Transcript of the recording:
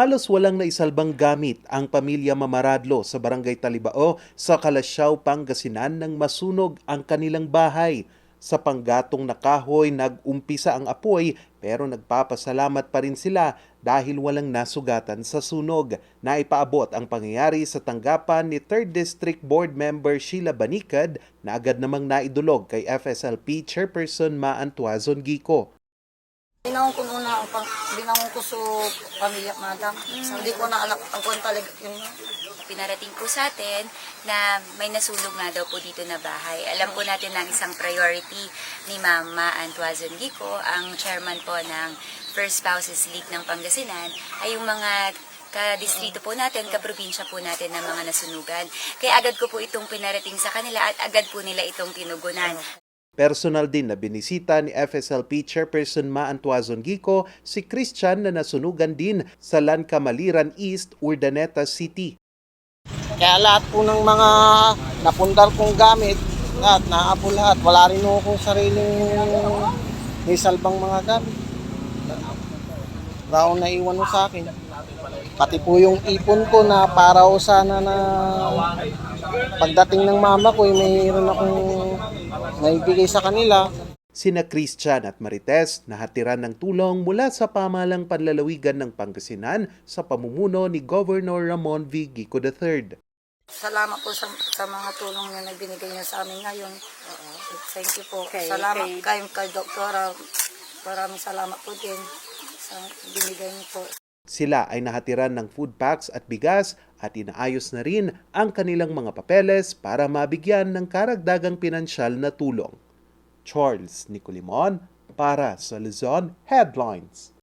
Halos walang naisalbang gamit ang pamilya Mamaradlo sa Barangay Talibao sa Kalasyaw, Pangasinan nang masunog ang kanilang bahay. Sa panggatong na kahoy, nag-umpisa ang apoy pero nagpapasalamat pa rin sila dahil walang nasugatan sa sunog. Naipaabot ang pangyayari sa tanggapan ni 3rd District Board Member Sheila Banikad na agad namang naidulog kay FSLP Chairperson Ma Antuazon Gico. Binangon ko ang pang, binangon ko sa pamilya, madam. So, hindi ko na alam ang kung talaga yung pinarating po sa atin na may nasunog nga daw po dito na bahay. Alam po natin na ang isang priority ni Mama Antuazon Gico, ang chairman po ng First Spouses League ng Pangasinan, ay yung mga ka-distrito po natin, ka-probinsya po natin ng mga nasunugan. Kaya agad ko po itong pinarating sa kanila at agad po nila itong tinugunan. Personal din na binisita ni FSLP Chairperson Ma Antuazon Gico si Christian na nasunugan din sa Lancamaliran East, Urdaneta City. Kaya lahat po ng mga napundar kong gamit, lahat, naapo lahat. Wala rin ako kung sariling may mga gamit. Wala akong naiwan mo sa akin. Pati po yung ipon ko na para o sana na pagdating ng mama ko, eh, mayroon akong naibigay sa kanila. Sina Christian at Marites nahatiran ng tulong mula sa pamalang panlalawigan ng Pangasinan sa pamumuno ni Governor Ramon V. Gico III. Salamat po sa, sa mga tulong na nagbinigay niyo sa amin ngayon. Thank you po. Kay- salamat kay- kay, kay Doktora. Maraming salamat po din sa binigay niyo po. Sila ay nahatiran ng food packs at bigas at inaayos na rin ang kanilang mga papeles para mabigyan ng karagdagang pinansyal na tulong. Charles Nicolimon para sa Luzon Headlines.